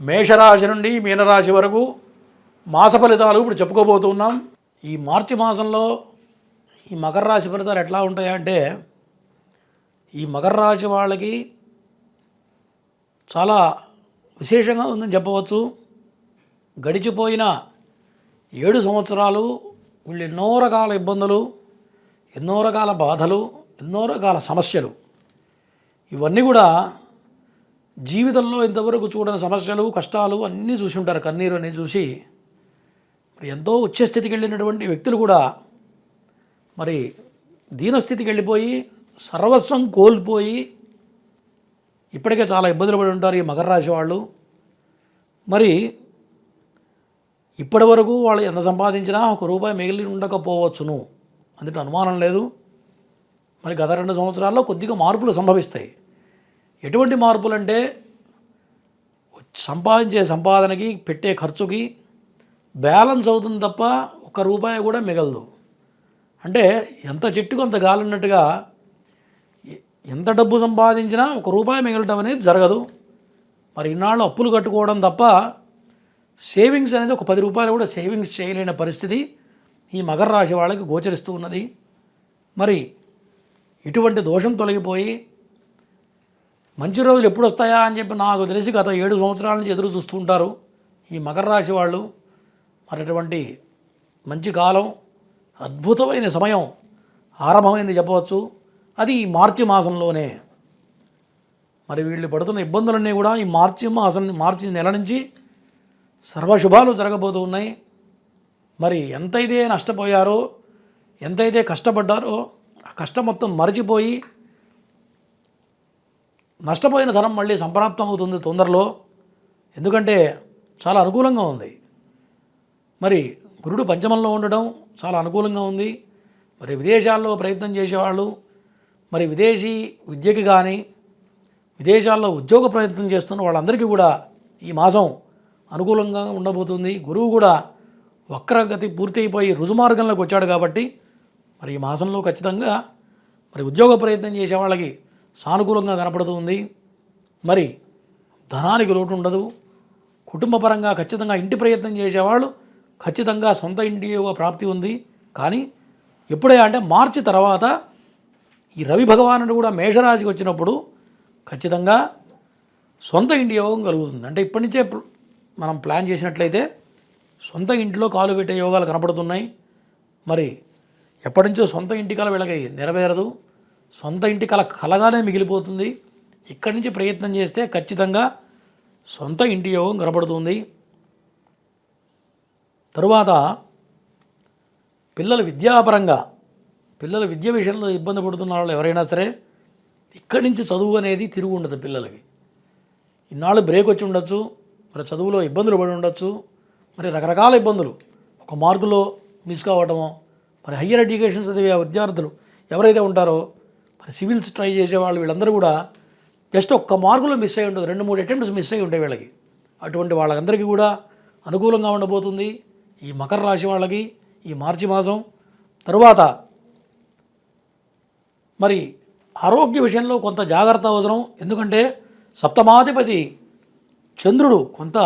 మేషరాశి నుండి మీనరాశి వరకు మాస ఫలితాలు ఇప్పుడు చెప్పుకోబోతున్నాం. ఈ మార్చి మాసంలో ఈ మకర రాశి ఫలితాలు ఎట్లా ఉంటాయంటే ఈ మకర రాశి వాళ్ళకి చాలా విశేషంగా ఉందని చెప్పవచ్చు. గడిచిపోయిన ఏడు సంవత్సరాలు వీళ్ళు ఎన్నో రకాల ఇబ్బందులు ఎన్నో రకాల బాధలు ఎన్నో రకాల సమస్యలు. ఇవన్నీ కూడా జీవితంలో ఇంతవరకు చూడని సమస్యలు కష్టాలు అన్నీ చూసి ఉంటారు. కన్నీరు అన్నీ చూసి మరి ఎంతో ఉచ్చస్థితికి వెళ్ళినటువంటి వ్యక్తులు కూడా మరి దీనస్థితికి వెళ్ళిపోయి సర్వస్వం కోల్పోయి ఇప్పటికే చాలా ఇబ్బందులు పడి ఉంటారు ఈ మకర రాశి వాళ్ళు. మరి ఇప్పటి వరకు వాళ్ళు ఎంత సంపాదించినా ఒక రూపాయి మిగిలి ఉండకపోవచ్చును. అందుకే అనుమానం లేదు. మరి గత రెండు సంవత్సరాల్లో కొద్దిగా మార్పులు సంభవిస్తాయి. ఎటువంటి మార్పులు అంటే సంపాదించే సంపాదనకి పెట్టే ఖర్చుకి బ్యాలెన్స్ అవుతుంది తప్ప ఒక్క రూపాయి కూడా మిగలదు. అంటే ఎంత చెట్టుకు అంత గాలి ఉన్నట్టుగా ఎంత డబ్బు సంపాదించినా ఒక రూపాయి మిగలటం అనేది జరగదు. మరి ఇన్నాళ్ళు అప్పులు కట్టుకోవడం తప్ప సేవింగ్స్ అనేది ఒక పది రూపాయలు కూడా సేవింగ్స్ చేయలేని పరిస్థితి ఈ మకర రాశి వాళ్ళకి గోచరిస్తూ ఉన్నది. మరి ఇటువంటి దోషం తొలగిపోయి మంచి రోజులు ఎప్పుడు వస్తాయా అని చెప్పి నాకు తెలిసి గత ఏడు సంవత్సరాల నుంచి ఎదురు చూస్తుంటారు ఈ మకర రాశి వాళ్ళు మరి అటువంటి మంచి కాలం అద్భుతమైన సమయం ఆరంభమైంది చెప్పవచ్చు. అది ఈ మార్చి మాసంలోనే. మరి వీళ్ళు పడుతున్న ఇబ్బందులన్నీ కూడా ఈ మార్చి మాసం మార్చి నెల నుంచి సర్వశుభాలు జరగబోతూ ఉన్నాయి. మరి ఎంతైతే నష్టపోయారో ఎంతైతే కష్టపడ్డారో ఆ కష్టం మొత్తం మరచిపోయి నష్టపోయిన ధనం మళ్ళీ సంప్రాప్తం అవుతుంది తొందరలో. ఎందుకంటే చాలా అనుకూలంగా ఉంది. మరి గురుడు పంచమంలో ఉండడం చాలా అనుకూలంగా ఉంది. మరి విదేశాల్లో ప్రయత్నం చేసేవాళ్ళు మరి విదేశీ విద్యకి కానీ విదేశాల్లో ఉద్యోగ ప్రయత్నం చేస్తున్న వాళ్ళందరికీ కూడా ఈ మాసం అనుకూలంగా ఉండబోతుంది. గురువు కూడా వక్రగతి పూర్తయిపోయి రుజుమార్గంలోకి వచ్చాడు కాబట్టి మరి ఈ మాసంలో ఖచ్చితంగా మరి ఉద్యోగ ప్రయత్నం చేసే వాళ్ళకి సానుకూలంగా కనపడుతుంది. మరి ధనానికి లోటు ఉండదు. కుటుంబపరంగా ఖచ్చితంగా ఇంటి ప్రయత్నం చేసేవాళ్ళు ఖచ్చితంగా సొంత ఇంటి యొక్క ప్రాప్తి ఉంది. కానీ ఎప్పుడే అంటే మార్చి తర్వాత ఈ రవి భగవానుడు కూడా మేషరాశికి వచ్చినప్పుడు ఖచ్చితంగా సొంత ఇంటి యోగం కలుగుతుంది. అంటే ఇప్పటి నుంచే మనం ప్లాన్ చేసినట్లయితే సొంత ఇంటిలో కాలు పెట్టే యోగాలు కనపడుతున్నాయి. మరి ఎప్పటి నుంచో సొంత ఇంటి కల వీళ్ళకి నెరవేరదు. సొంత ఇంటి కళ కలగానే మిగిలిపోతుంది. ఇక్కడి నుంచి ప్రయత్నం చేస్తే ఖచ్చితంగా సొంత ఇంటి యోగం కనబడుతుంది. తరువాత పిల్లల విద్యాపరంగా పిల్లల విద్య విషయంలో ఇబ్బంది పడుతున్న వాళ్ళు ఎవరైనా సరే ఇక్కడి నుంచి చదువు అనేది తిరుగు ఉండదు పిల్లలకి. ఇన్నాళ్ళు బ్రేక్ వచ్చి ఉండొచ్చు మరి చదువులో ఇబ్బందులు పడి ఉండొచ్చు మరి రకరకాల ఇబ్బందులు. ఒక మార్కులో మిస్ కావటము మరి హయ్యర్ ఎడ్యుకేషన్ చదివే విద్యార్థులు ఎవరైతే ఉంటారో సివిల్స్ ట్రై చేసేవాళ్ళు వీళ్ళందరూ కూడా జస్ట్ ఒక్క మార్కులో మిస్ అయి ఉంటుంది రెండు మూడు అటెంప్ట్స్ మిస్ అయి ఉంటాయి వీళ్ళకి. అటువంటి వాళ్ళందరికీ కూడా అనుకూలంగా ఉండబోతుంది. ఈ మకర రాశి వాళ్ళకి ఈ మార్చి మాసం. తరువాత మరి ఆరోగ్య విషయంలో కొంత జాగ్రత్త అవసరం. ఎందుకంటే సప్తమాధిపతి చంద్రుడు కొంత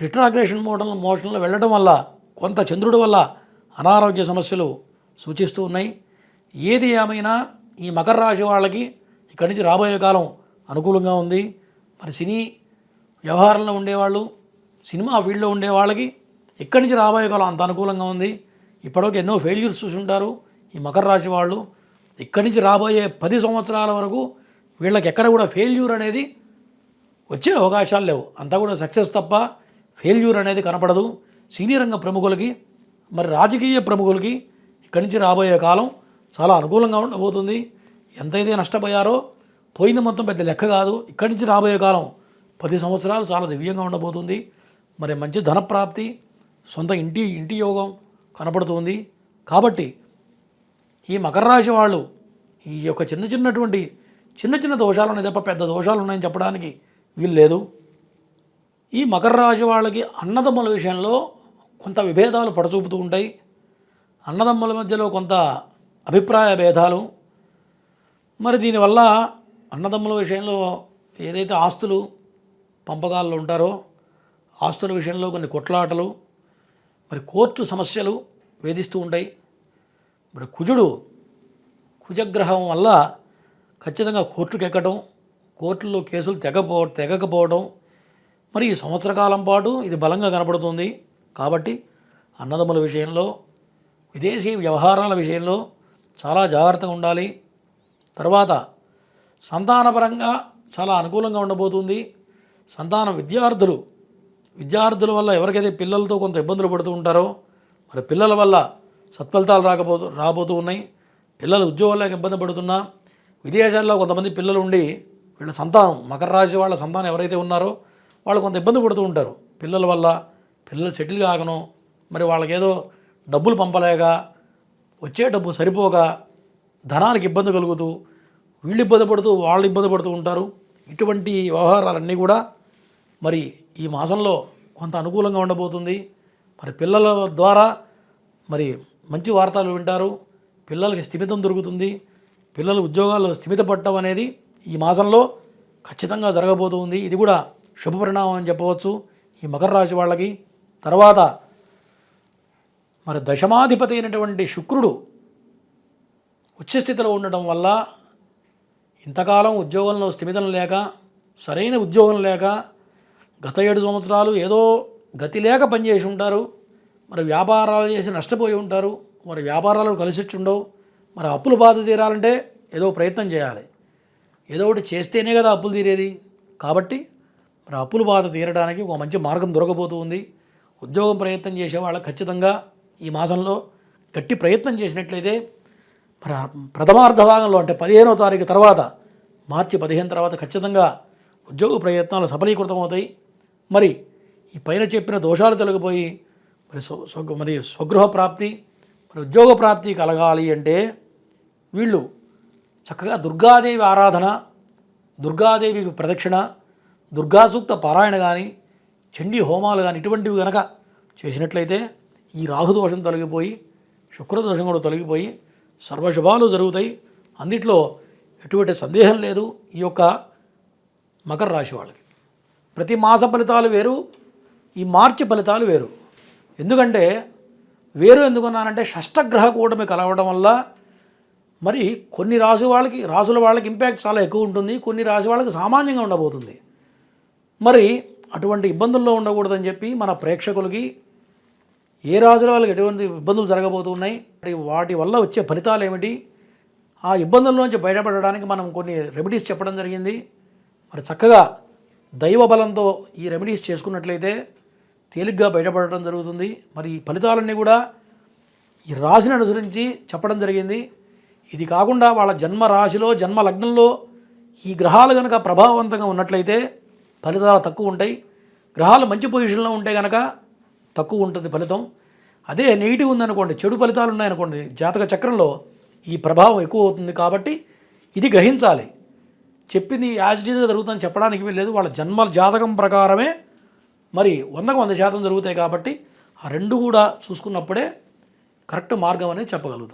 రిట్రాగ్రేషన్ మోడల్ మోషన్లో వెళ్ళడం వల్ల కొంత చంద్రుడి వల్ల అనారోగ్య సమస్యలు సూచిస్తూ ఉన్నాయి. ఏది ఏమైనా ఈ మకర రాశి వాళ్ళకి ఇక్కడి నుంచి రాబోయే కాలం అనుకూలంగా ఉంది. మరి సినీ వ్యవహారంలో ఉండేవాళ్ళు సినిమా ఫీల్డ్లో ఉండే వాళ్ళకి ఇక్కడి నుంచి రాబోయే కాలం అంత అనుకూలంగా ఉంది. ఇప్పటివరకు ఎన్నో ఫెయిల్యూర్స్ చూసి ఉంటారు ఈ మకర రాశి వాళ్ళు. ఇక్కడి నుంచి రాబోయే పది సంవత్సరాల వరకు వీళ్ళకి ఎక్కడ కూడా ఫెయిల్యూర్ అనేది వచ్చే అవకాశాలు లేవు. అంతా కూడా సక్సెస్ తప్ప ఫెయిల్యూర్ అనేది కనపడదు. సినీ రంగ ప్రముఖులకి మరి రాజకీయ ప్రముఖులకి ఇక్కడి నుంచి రాబోయే కాలం చాలా అనుకూలంగా ఉండబోతుంది. ఎంతైతే నష్టపోయారో పోయింది మొత్తం పెద్ద లెక్క కాదు. ఇక్కడి నుంచి రాబోయే కాలం పది సంవత్సరాలు చాలా దివ్యంగా ఉండబోతుంది. మరి మంచి ధనప్రాప్తి సొంత ఇంటి ఇంటి యోగం కనపడుతుంది. కాబట్టి ఈ మకర రాశి వాళ్ళు ఈ యొక్క చిన్న చిన్నటువంటి చిన్న చిన్న దోషాలు ఉన్నాయి తప్ప పెద్ద దోషాలు ఉన్నాయని చెప్పడానికి వీలు లేదు ఈ మకర రాశి వాళ్ళకి అన్నదమ్ముల విషయంలో కొంత విభేదాలు పడచూపుతూ ఉంటాయి. అన్నదమ్ముల మధ్యలో కొంత అభిప్రాయ భేదాలు. మరి దీనివల్ల అన్నదమ్ముల విషయంలో ఏదైతే ఆస్తులు పంపకాల్లో ఉంటారో ఆస్తుల విషయంలో కొన్ని కొట్లాటలు మరి కోర్టు సమస్యలు వేధిస్తూ ఉంటాయి. మరి కుజుడు కుజగ్రహం వల్ల ఖచ్చితంగా కోర్టుకు ఎక్కడం కోర్టులో కేసులు తెగపో తెగకపోవడం మరి ఈ సంవత్సర కాలం పాటు ఇది బలంగా కనపడుతుంది. కాబట్టి అన్నదమ్ముల విషయంలో విదేశీ వ్యవహారాల విషయంలో చాలా జాగ్రత్తగా ఉండాలి. తర్వాత సంతానపరంగా చాలా అనుకూలంగా ఉండబోతుంది. సంతానం విద్యార్థులు విద్యార్థుల వల్ల ఎవరికైతే పిల్లలతో కొంత ఇబ్బందులు పడుతూ ఉంటారో మరి పిల్లల వల్ల సత్ఫలితాలు రాకపోతూ రాబోతూ ఉన్నాయి. పిల్లలు ఉద్యోగాలకు ఇబ్బంది పడుతున్నా విదేశాల్లో కొంతమంది పిల్లలు ఉండి వీళ్ళ సంతానం మకర రాశి వాళ్ళ సంతానం ఎవరైతే ఉన్నారో వాళ్ళు కొంత ఇబ్బంది పడుతూ ఉంటారు. పిల్లల వల్ల పిల్లలు సెటిల్ కాకను మరి వాళ్ళకేదో డబ్బులు పంపలేక వచ్చే డబ్బు సరిపోక ధనానికి ఇబ్బంది కలుగుతూ వీళ్ళు ఇబ్బంది పడుతూ వాళ్ళు ఇబ్బంది పడుతూ ఉంటారు. ఇటువంటి వ్యవహారాలన్నీ కూడా మరి ఈ మాసంలో కొంత అనుకూలంగా ఉండబోతుంది. మరి పిల్లల ద్వారా మరి మంచి వార్తలు వింటారు. పిల్లలకి స్థిమితం దొరుకుతుంది. పిల్లలు ఉద్యోగాలు స్థిమితపడటం అనేది ఈ మాసంలో ఖచ్చితంగా జరగబోతుంది ఇది కూడా శుభ పరిణామం అని చెప్పవచ్చు ఈ మకర రాశి వాళ్ళకి. తర్వాత మరి దశమాధిపతి అయినటువంటి శుక్రుడు ఉచ్చస్థితిలో ఉండడం వల్ల ఇంతకాలం ఉద్యోగంలో స్థిమితం లేక సరైన ఉద్యోగం లేక గత ఏడు సంవత్సరాలు ఏదో గతి లేక పనిచేసి ఉంటారు. మరి వ్యాపారాలు చేసి నష్టపోయి ఉంటారు. మరి వ్యాపారాలు కలిసి ఉండవు. మరి అప్పులు బాధ తీరాలంటే ఏదో ప్రయత్నం చేయాలి. ఏదో ఒకటి చేస్తేనే కదా అప్పులు తీరేది. కాబట్టి మరి అప్పులు బాధ తీరడానికి ఒక మంచి మార్గం దొరకబోతుంది ఉద్యోగం ప్రయత్నం చేసేవాళ్ళకి ఖచ్చితంగా ఈ మాసంలో గట్టి ప్రయత్నం చేసినట్లయితే మరి ప్రథమార్థ భాగంలో అంటే పదిహేనో తారీఖు తర్వాత మార్చి పదిహేను తర్వాత ఖచ్చితంగా ఉద్యోగ ప్రయత్నాలు సఫలీకృతం అవుతాయి మరి ఈ పైన చెప్పిన దోషాలు తొలగిపోయి మరి మరి స్వగృహ ప్రాప్తి మరి ఉద్యోగ ప్రాప్తి కలగాలి అంటే వీళ్ళు చక్కగా దుర్గాదేవి ఆరాధన దుర్గాదేవికి ప్రదక్షిణ దుర్గాసూక్త పారాయణ కానీ చండీ హోమాలు కానీ ఇటువంటివి కనుక చేసినట్లయితే ఈ రాహుదోషం తొలగిపోయి శుక్రదోషం కూడా తొలగిపోయి సర్వశుభాలు జరుగుతాయి. అన్నిట్లో ఎటువంటి సందేహం లేదు ఈ యొక్క మకర రాశి వాళ్ళకి. ప్రతి మాస ఫలితాలు వేరు ఈ మార్చి ఫలితాలు వేరు. ఎందుకంటే వేరు ఎందుకున్నానంటే షష్టగ్రహ కూటమి కలవడం వల్ల మరి కొన్ని రాశి వాళ్ళకి రాసుల వాళ్ళకి ఇంపాక్ట్ చాలా ఎక్కువ ఉంటుంది. కొన్ని రాశి వాళ్ళకి సామాన్యంగా ఉండబోతుంది. మరి అటువంటి ఇబ్బందుల్లో ఉండకూడదని చెప్పి మన ప్రేక్షకులకి ఏ రాజుల వాళ్ళకి ఎటువంటి ఇబ్బందులు జరగబోతున్నాయి? మరి వాటి వల్ల వచ్చే ఫలితాలు ఏమిటి? ఆ ఇబ్బందుల్లోంచి బయటపడడానికి మనం కొన్ని రెమెడీస్ చెప్పడం జరిగింది. మరి చక్కగా దైవ బలంతో ఈ రెమెడీస్ చేసుకున్నట్లయితే తేలిగ్గా బయటపడటం జరుగుతుంది. మరి ఈ ఫలితాలన్నీ కూడా ఈ రాశిని అనుసరించి చెప్పడం జరిగింది. ఇది కాకుండా వాళ్ళ జన్మ రాశిలో జన్మ లగ్నంలో ఈ గ్రహాలు కనుక ప్రభావవంతంగా ఉన్నట్లయితే ఫలితాలు తక్కువ ఉంటాయి. గ్రహాలు మంచి పొజిషన్లో ఉంటే కనుక తక్కువ ఉంటుంది ఫలితం. అదే నెగిటివ్ ఉందనుకోండి చెడు ఫలితాలు ఉన్నాయనుకోండి జాతక చక్రంలో ఈ ప్రభావం ఎక్కువ అవుతుంది కాబట్టి ఇది గ్రహించాలి. చెప్పింది యాజ్ జరుగుతుందని చెప్పడానికి వీల్లేదు వాళ్ళ జన్మ జాతకం ప్రకారమే మరి వందకు వంద శాతం జరుగుతాయి కాబట్టి ఆ రెండు కూడా చూసుకున్నప్పుడే కరెక్ట్ మార్గం అనేది చెప్పగలుగుతాం.